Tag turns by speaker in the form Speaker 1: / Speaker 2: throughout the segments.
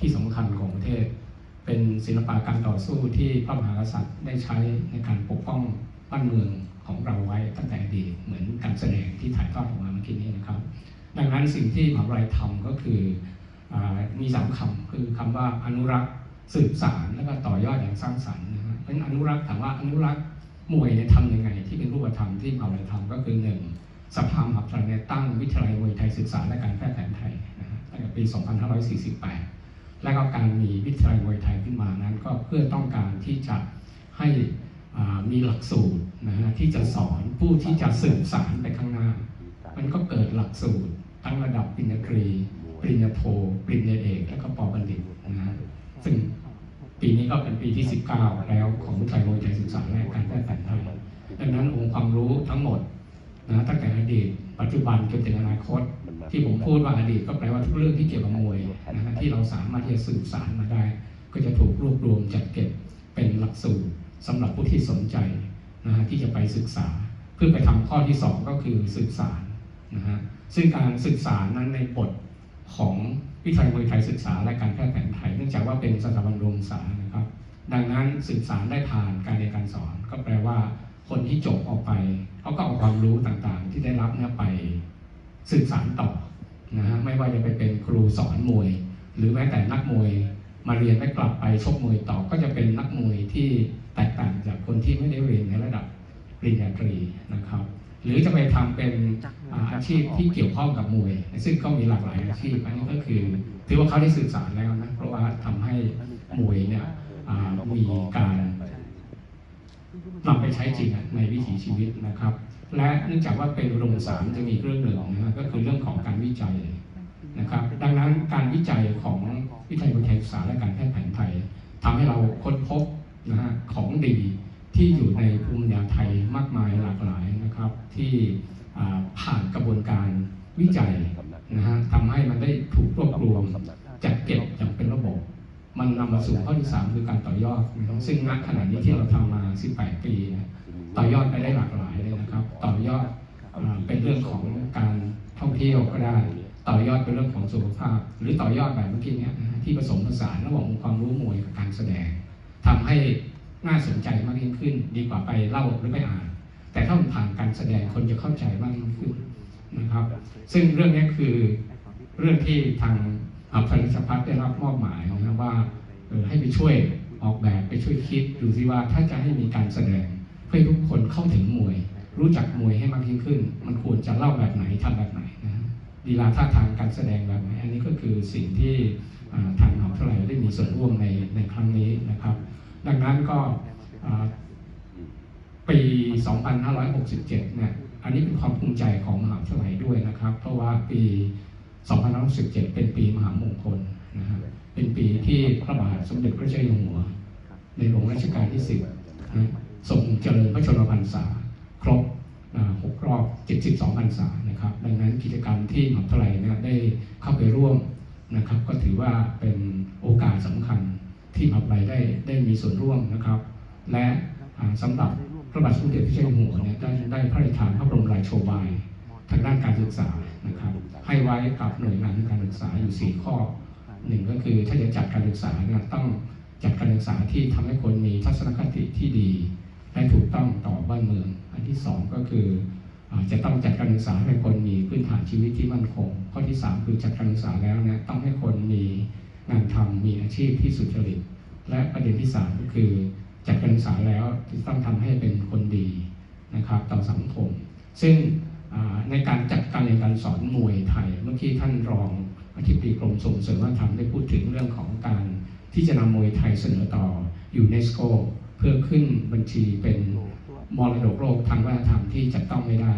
Speaker 1: ที่สำคัญของประเทศ เป็นศิลปะการต่อสู้ที่พระมหากษัตริย์ได้ใช้ในการปกป้องบ้านเมืองของเราไว้ตั้งแต่อดีตเหมือนการแสดงที่ถ่ายทอดออกมาเมื่อกี้นี้นะครับ ดังนั้นสิ่งที่มหาวิทยาลัยทำก็คืออมีสามคำคือคำว่าอนุรักษ์สืบสารแล้วก็ต่อยอดอย่างสร้างสรรค์นะฮะเพราะฉะนั้นอนุรักษ์ถามว่าอนุรักษ์มวยเนี่ยทำยังไง ที่เป็นรูปธรรมที่มหาวิทยาลัยทำก็คือหนึ่งสภามหาวิทยาลัยเนี่ยตั้งวิทยาลัยมวยไทยศึกษาและการแพทย์แผนไทยนะฮะตั้งแต่ปี 2548 และก็การมีวิทยาลัยมวยไทยขึ้นมานั้น ก็เพื่อต้องการที่จะให้มีหลักสูตรนะฮะที่จะสอนผู้ที่จะสืบสารไปข้างหน้า มันก็เกิดหลักสูตรทั้งระดับปริญญาตรี ปริญญาโท ปริญญาเอก และก็ปอบัณฑิตนะฮะซึ่งปีนี้ก็เป็นปีที่ 19 แล้วของวิทยาลัยมวยไทยศึกษาและการแพทย์แผนไทยดังนั้นองค์ความรู้ทั้งหมดนะตั้งแต่อดีต ปัจจุบันจนถึงอนาคต ที่ผมพูดว่าอดีตก็แปลว่าทุกเรื่องที่เกี่ยวกับมวยนะฮะที่เราสามารถที่จะสื่อสารมาได้ ก็จะถูกรวบรวมจัดเก็บเป็นหลักสูตรสำหรับผู้ที่สนใจนะฮะที่จะไปศึกษา เพื่อไปทำข้อที่สองก็คือสื่อสารนะฮะซึ่งการศึกษานั้นในบทของวิทยาลัยมวยไทยศึกษาและการแพทย์แผนไทยเนื่องจากว่าเป็นสถาบันโรวมศึกษานะครับ ดังนั้นสื่อสารได้ผ่านการเรียนการสอน ก็แปลว่าคนที่จบออกไปเขาก็เอาความรู้ต่างๆ ที่ได้รับเนี่ยไป สื่อสารต่อนะฮะไม่ว่าจะไปเป็นครูสอนมวย หรือแม้แต่นักมวยมาเรียนและกลับไปชกมวยต่อก็จะเป็นนักมวยที่แตกต่างจากคนที่ไม่ได้เรียนในระดับปริญญาตรีนะครับ หรือจะไปทำเป็นอ่าอาชีพที่เกี่ยวข้องกับมวย ซึ่งก็มีหลากหลายอาชีพอันนี้ก็คือถือว่าเขาได้ศึกษาแล้วนะเพราะว่าทำให้มวยเนี่ยอ่ามีการนำไปใช้จริงอะในวิถีชีวิตนะครับ และเนื่องจากว่าเป็นอุดมสารจะมีเรื่องหนึ่งนะก็คือเรื่องของการวิจัยนะครับ ดังนั้นการวิจัยของวิทยาลัยวิทยาศึกษาและการแพทย์แผนไทยทำให้เราค้นพบนะฮะของดีที่อยู่ในภูมิปัญญาไทยมากมายหลากหลายนะครับ ที่ผ่านกระบวนการวิจัยนะฮะทำให้มันได้ถูกรวบรวมจัดเก็บอย่างเป็นระบบ มันนำมาสู่ข้อที่ 3 คือการต่อยอด ซึ่งณขณะนี้ที่เราทำมา 18 ปี ต่อยอดไปได้หลากหลาย นะครับ ต่อยอดอ่าเป็นเรื่องของการท่องเที่ยวก็ได้ ต่อยอดเป็นเรื่องของสุขภาพ หรือต่อยอดแบบเมื่อกี้เนี้ยนะฮะที่ผสมผสานระหว่างองค์ความรู้มวยกับการแสดงทำให้น่าสนใจมากยิ่งขึ้น ดีกว่าไปเล่าหรือไปอ่าน แต่ถ้ามันผ่านการแสดงคนจะเข้าใจมากยิ่งขึ้นนะครับ ซึ่งเรื่องนี้คือเรื่องที่ทางอัพพันธพัฒน์ได้รับมอบหมายนะครับว่าเออให้ไปช่วยออกแบบไปช่วยคิดดูซิว่าถ้าจะให้มีการแสดงเพื่อให้ทุกคนเข้าถึงมวย รู้จักมวยให้มากยิ่งขึ้น มันควรจะเล่าแบบไหนทำแบบไหนนะฮะลีลาท่าทางการแสดงแบบไหนอันนี้ก็คือสิ่งที่ทางมหาวิทยาลัยได้มีส่วนร่วมในในครั้งนี้นะครับ ดังนั้นก็อ่าปี 2567 เนี่ยอันนี้เป็นความภูมิใจของมหาวิทยาลัยด้วยนะครับ เพราะว่าปี 2567 เป็นปีมหามงคลนะฮะเป็นปีที่พระบาทสมเด็จพระเจ้าอยู่หัว ในหลวงรัชกาลที่ 10นะทรงเจริญพระชนมพรรษา ครบหกรอบ 72พรรษานะครับ ดังนั้นกิจกรรมที่มหาวิทยาลัยเนี่ยได้เข้าไปร่วมนะครับ ก็ถือว่าเป็นโอกาสสำคัญที่มหาวิทยาลัยได้ได้มีส่วนร่วมนะครับ และอ่าสำหรับพระบาทสมเด็จพระเจ้าอยู่หัวเนี่ยได้ได้พระราชทานพระบรมราโชบายทางด้านการศึกษานะครับ ให้ไว้กับหน่วยงานการศึกษาอยู่ 4 ข้อหนึ่งก็คือถ้าจะจัดการศึกษาเนี่ยต้องจัดการศึกษาที่ทำให้คนมีทัศนคติที่ดี และถูกต้องต่อบ้านเมือง ที่สองก็คือจะต้องจัดการศึกษาให้คนมีพื้นฐานชีวิตที่มั่นคง ข้อที่สามคือจัดการศึกษาแล้วเนี่ยต้องให้คนมีงานทำมีอาชีพที่สุจริต และประเด็นที่สามก็คือจัดการศึกษาแล้วต้องทำให้เป็นคนดีนะครับต่อสังคม ซึ่งในการจัดการเรียนการสอนมวยไทย เมื่อกี้ท่านรองอธิบดีกรมส่งเสริมวัฒนธรรมได้พูดถึงเรื่องของการที่จะนำมวยไทยเสนอต่อยูเนสโกเพื่อขึ้นบัญชีเป็น มรดกโลกทางวัฒนธรรมที่จับต้องไม่ได้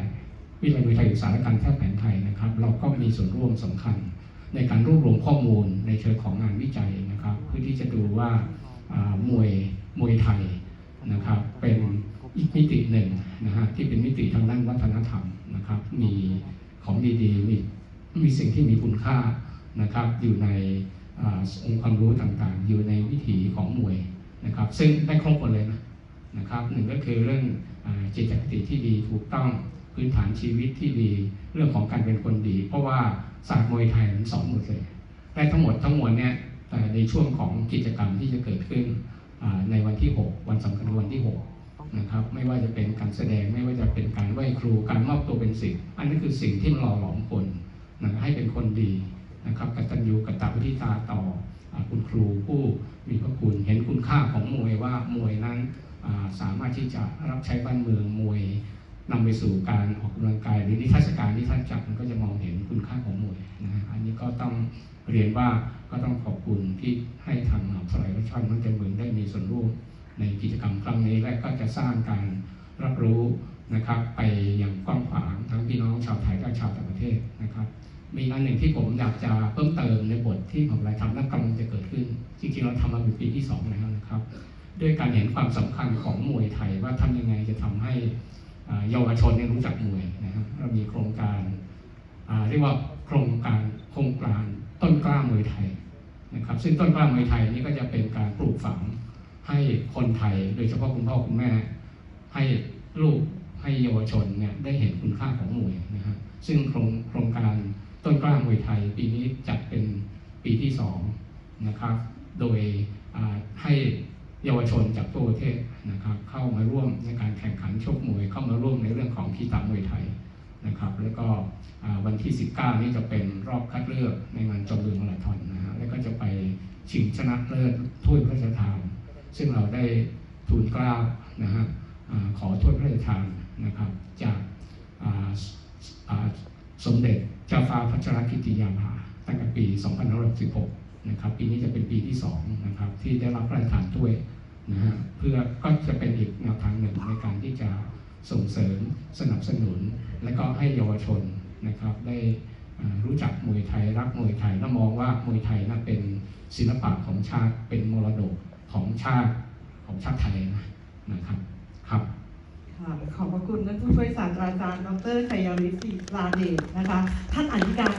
Speaker 1: วิทยาลัยวยไทยศึกษาและการแพทย์แผนไทยนะครับ เราก็มีส่วนร่วมสำคัญ ในการรวบรวมข้อมูลในเชิงของงานวิจัยนะครับ เพื่อที่จะดูว่ามวยมวยไทยนะครับ เป็นอีกมิติหนึ่งนะฮะที่เป็นมิติทางด้านวัฒนธรรมนะครับ มีของดีๆมีมีสิ่งที่มีคุณค่านะครับ อยู่ในอองค์ความรู้ต่างๆ อยู่ในวิถีของมวยนะครับ ซึ่งได้ครบหมดเลยนะ นะครับหนึ่งก็คือเรื่องอจิตคติที่ดีถูกต้องพื้นฐานชีวิตที่ดี เรื่องของการเป็นคนดี เพราะว่าศาสตร์มวยไทยมันสอนหมดเลยและทั้งหมดทั้งมวลเนี่ยแต่ในช่วงของกิจกรรมที่จะเกิดขึ้นในวันที่ 6 วันสำคัญวันที่6นะครับไม่ว่าจะเป็นการแสดงไม่ว่าจะเป็นการไหว้ครูการมอบตัวเป็นศิษย์อันนี้คือสิ่งที่หล่อหลอมคนนะให้เป็นคนดีนะครับกตัญญูกตวิธิตาต่ออคุณครูผู้มีพระคุณเห็นคุณค่าของมวยว่ามวยนั้น สามารถที่จะรับใช้บ้านเมืองมวยนำไปสู่การออกกำลังกาย หรือนิทรรศการที่ท่านจัดมันก็จะมองเห็นคุณค่าของมวยนะฮะอันนี้ก็ต้องเรียนว่าก็ต้องขอบคุณที่ให้ทางมหาวิทยาลัยราชภัฏเมืองจันทบุรีได้มีส่วนร่วมในกิจกรรมครั้งนี้และก็จะสร้างการรับรู้นะครับ ไปอย่างกว้างขวางทั้งพี่น้องชาวไทยและชาวต่างประเทศนะครับ มีอันหนึ่งที่ผมอยากจะเพิ่มเติมในบทที่ผมได้ทำและกำลังจะเกิดขึ้น จริงๆเราทำมาเป็นปีที่สองแล้วนะครับ ด้วยการเห็นความสำคัญของมวยไทยว่าทำยังไงจะทำให้เยาวชนเนี่ยรู้จักมวยนะครับเรามีโครงการเรียกว่าโครงการโครงการต้นกล้ามวยไทยนะครับ ซึ่งต้นกล้ามวยไทยนี่ก็จะเป็นการปลูกฝังให้คนไทย โดยเฉพาะคุณพ่อคุณแม่ ให้ลูกให้เยาวชนเนี่ยได้เห็นคุณค่าของมวยนะฮะซึ่งโครงโครงการต้นกล้ามวยไทย ปีนี้จัดเป็นปีที่สองนะครับ โดยให้ เยาวชนจากทั่วประเทศนะครับ เข้ามาร่วมในการแข่งขันชกมวยเข้ามาร่วมในเรื่องของกีฬามวยไทยนะครับ แล้วก็วันที่ 19 นี้จะเป็นรอบคัดเลือกในงานจอมบึงมาราธอนนะฮะแล้วก็จะไปชิงชนะเลิศถ้วยพระราชทาน ซึ่งเราได้ทูลกล้านะฮะขอถ้วยพระราชทานนะครับจากสมเด็จเจ้าฟ้าพัชรกิติยาภาตั้งแต่ปี 2516 นะครับปีนี้จะเป็นปีที่2นะครับที่ได้รับพระราชทานถ้วยนะฮะเพื่อก็จะเป็นอีกแนวทางหนึ่งในการที่จะส่งเสริมสนับสนุน และก็ให้เยาวชนนะครับได้รู้จักมวยไทยรักมวยไทยและมองว่ามวยไทยนั้นเป็นศิลปะของชาติเป็นมรดกของชาติของชาติไทยนะนะครับครับ
Speaker 2: ขอบพระคุณท่านผู้ช่วยศาสตราจารย์ ดรชัยวิทย์ศิลาเดชนะคะ ท่านอธิการ